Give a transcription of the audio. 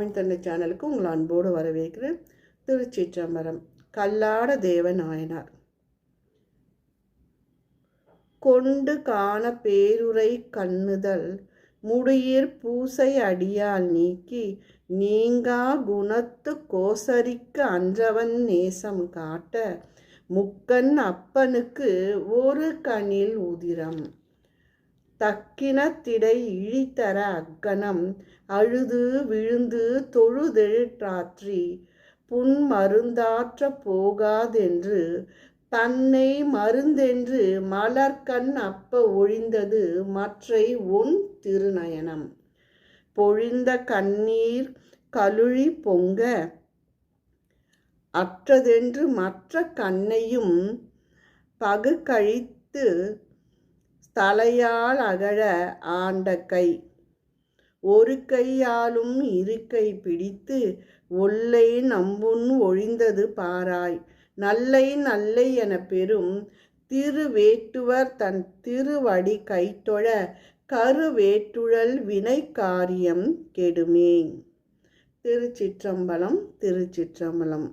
மார்க்கண்ட சேனலுக்கு உங்களை அன்போடு வரவேற்கிறேன். திருச்சிற்றம்பரம். கல்லாட தேவநாயனார். கொண்டு காண பேருரை கண்ணுதல். முடியிற் பூசை அடியால் நீக்கி நீங்கா குணத்து கோசரிக்கு அன்றவன் நேசம் காட்ட முக்கன் அப்பனுக்கு ஒரு கணில் உதிரம். தக்கினத்திடை இழித்தர அக்கணம் அழுது விழுந்து தொழுதெழுற்றாற்றி புன் மருந்தாற்ற போகாதென்று தன்னை மருந்தென்று மலர்கண் அப்ப ஒழிந்தது மற்றை உன் திருநயனம். பொழிந்த கண்ணீர் கலுழி பொங்க அற்றதென்று மற்ற கண்ணையும் பகு கழித்து தலையால் அகழ ஆண்ட கை. ஒரு கையாலும் இரு கை பிடித்து ஒல்லை நம்புன் ஒழிந்தது பாராய். நல்லை நல்லை என பெறும் திருவேட்டுவர் தன் திருவடி கைத்தொழ கருவேட்டுழல் வினை காரியம் கெடுமே திருச்சிற்றம்பலம் திருச்சிற்றம்பலம்.